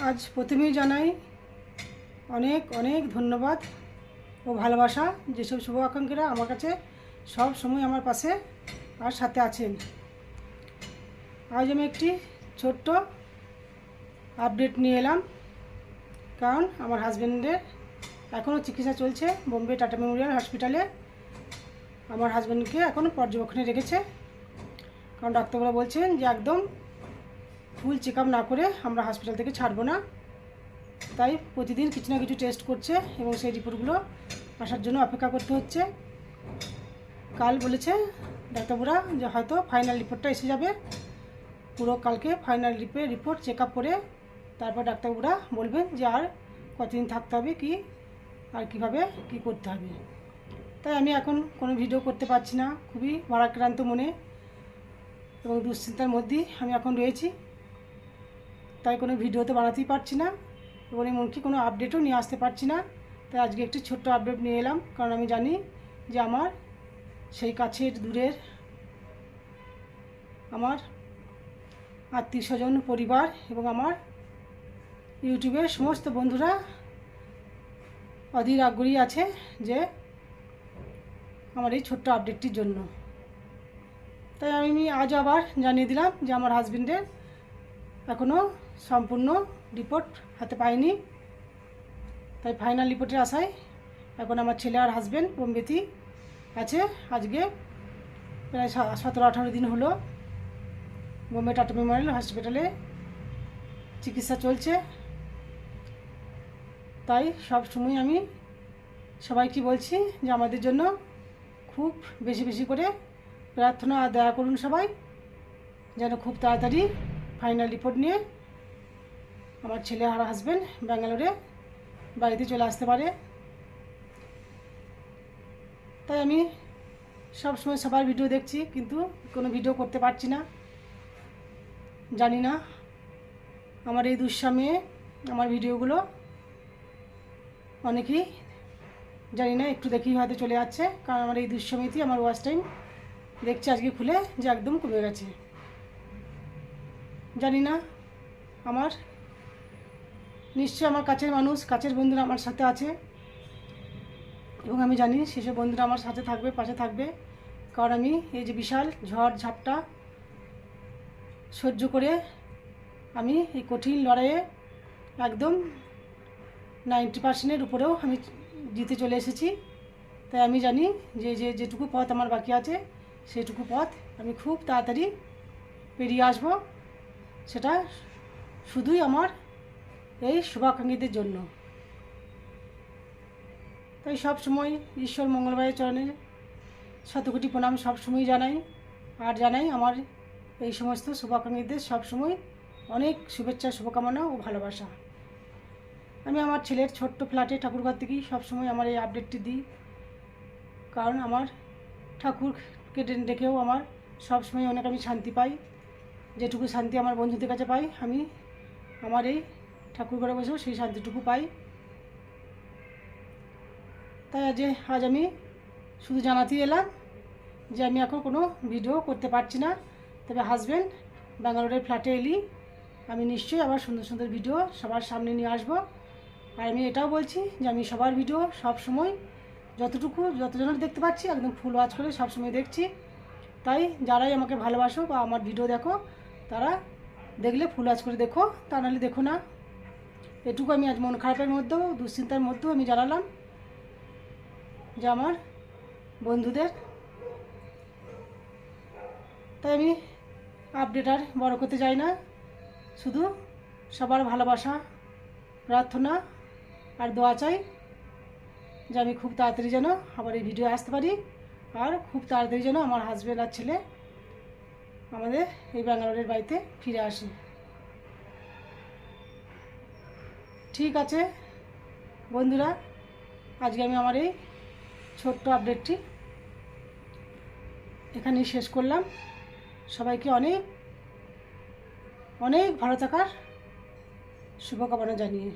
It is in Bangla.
আজ প্রথমেই জানাই অনেক অনেক ধন্যবাদ ও ভালোবাসা যেসব শুভাকাঙ্ক্ষীরা আমার কাছে সব সময় আমার পাশে আর সাথে আছেন। আজ আমি একটি ছোট্ট আপডেট নিয়ে এলাম। কারণ আমার হাজব্যান্ডের এখনও চিকিৎসা চলছে বোম্বে টাটা মেমোরিয়াল হসপিটালে। আমার হাজব্যান্ডকে এখনও পর্যবেক্ষণে রেখেছে। কারণ ডাক্তারবাবুরা বলছেন যে একদম ফুল চেক না করে আমরা হসপিটাল থেকে ছাড়বো না। তাই প্রতিদিন কিছু না কিছু টেস্ট করছে এবং সেই রিপোর্টগুলো আসার জন্য অপেক্ষা করতে হচ্ছে। কাল বলেছে ডাক্তারবাবুরা যে হয়তো ফাইনাল রিপোর্টটা এসে যাবে। পুরো কালকে ফাইনাল রিপে রিপোর্ট চেক আপ করে তারপর ডাক্তারবাবুরা বলবেন যে আর কতদিন থাকতে হবে, কি আর কীভাবে কি করতে হবে। তাই আমি এখন কোনো ভিডিও করতে পারছি না। খুবই ভারাক্রান্ত মনে এবং দুশ্চিন্তার মধ্যেই আমি এখন রয়েছি। তাই কোনো ভিডিও তো বানাতেই পারছি না এবং এমনকি কোনো আপডেটও নিয়ে আসতে পারছি না। তাই আজকে একটি ছোট্ট আপডেট নিয়ে এলাম, কারণ আমি জানি যে আমার সেই কাছের দূরের আমার আত্মীয় স্বজন পরিবার এবং আমার ইউটিউবের সমস্ত বন্ধুরা অধীর আগ্রহী আছে যে আমার এই ছোট্ট আপডেটটির জন্য। তাই আমি আজ আবার জানিয়ে দিলাম যে আমার হাজবেন্ডের এখনও সম্পূর্ণ রিপোর্ট হাতে পাইনি। তাই ফাইনাল রিপোর্টের আশায় এখন আমার ছেলে আর হাজবেন্ড বোম্বেতেই আছে। আজকে প্রায় সতেরো, আঠারো দিন হলো বোম্বে টাটা মেমোরিয়াল হসপিটালে চিকিৎসা চলছে। তাই সব সময় আমি সবাইকে বলছি যে আমাদের জন্য খুব বেশি বেশি করে প্রার্থনা আর দয়া করুন সবাই, যেন খুব তাড়াতাড়ি ফাইনাল রিপোর্ট নিয়ে আমার ছেলে আর হাজব্যান্ড ব্যাঙ্গালোরে বাড়িতে চলে আসতে পারে। তাই আমি সব সময় সবার ভিডিও দেখছি, কিন্তু কোনো ভিডিও করতে পারছি না। জানি না আমার এই দুঃস্বামে, আমার ভিডিওগুলো অনেকেই জানি না, একটু দেখি হয়তো চলে যাচ্ছে। কারণ আমার এই দুঃসময়তেই আমার ওয়াচ টাইম দেখছি আজকে খুলে যে একদম কমে গেছে। জানি না, আমার। নিশ্চয়ই আমার কাছের মানুষ, কাছের বন্ধুরা আমার সাথে আছে। এবং আমি জানি সেসব বন্ধুরা আমার সাথে থাকবে, পাশে থাকবে। কারণ আমি এই যে বিশাল ঝড় ঝাপটা সহ্য করে আমি এই কঠিন লড়াইয়ে একদম নাইনটি পার্সেন্টের উপরেও আমি জিতে চলে এসেছি। তাই আমি জানি যে যে, যেটুকু পথ আমার বাকি আছে, সেটুকু পথ আমি খুব তাড়াতাড়ি পেরিয়ে আসব। সেটা শুধুই আমার এই শুভাকাঙ্ক্ষীদের জন্য। তাই সব সময় ঈশ্বর মঙ্গলবারের চরণে শতকোটি প্রণাম সব সময় জানাই, আর জানাই আমার এই সমস্ত শুভাকাঙ্ক্ষীদের সব সময় অনেক শুভেচ্ছা, শুভকামনা ও ভালোবাসা। আমি আমার ছেলের ছোট্ট ফ্ল্যাটে ঠাকুরঘর থেকেই সবসময় আমার এই আপডেটটি দিই, কারণ আমার ঠাকুরকে ডেকেও আমার সবসময় অনেক আমি শান্তি পাই। যেটুকু শান্তি আমার বন্ধুদের কাছে পাই, আমি আমার এই ঠাকুর ঘরে বসেও সেই শান্তিটুকু পাই। তাই আজ আজ আমি শুধু জানাতেই এলাম যে আমি এখন কোনো ভিডিও করতে পারছি না। তবে হাজব্যান্ড ব্যাঙ্গালোরের ফ্ল্যাটে এলি, আমি নিশ্চয়ই আবার সুন্দর সুন্দর ভিডিও সবার সামনে নিয়ে আসব। আর আমি এটাও বলছি যে আমি সবার ভিডিও সব সময় যতটুকু, যতজনের দেখতে পাচ্ছি, একদম ফুল ওয়াচ করে সব সময় দেখছি। তাই যারাই আমাকে ভালোবাসো বা আমার ভিডিও দেখো তারা দেখলে ফুল ওয়াচ করে দেখো, তা নাহলে দেখো না। এটুকু আমি আজ মন খারাপের মধ্যেও, দুশ্চিন্তার মধ্যেও আমি জানালাম যে আমার বন্ধুদের। তাই আমি আপডেট আর বড় করতে চাই না। শুধু সবার ভালোবাসা, প্রার্থনা আর দোয়া চাই যে আমি খুব তাড়াতাড়ি যেন আবার এই ভিডিও আসতে পারি, আর খুব তাড়াতাড়ি যেন আমার হাজব্যান্ড আর ছেলে আমাদের এই ব্যাঙ্গালোরের বাড়িতে ফিরে আসি। ঠিক আছে, বন্ধুরা, আজকে আমি আমার এই ছোট্ট আপডেটটি এখানেই শেষ করলাম। সবাইকে অনেক অনেক ভালো থাকার শুভকামনা জানিয়ে।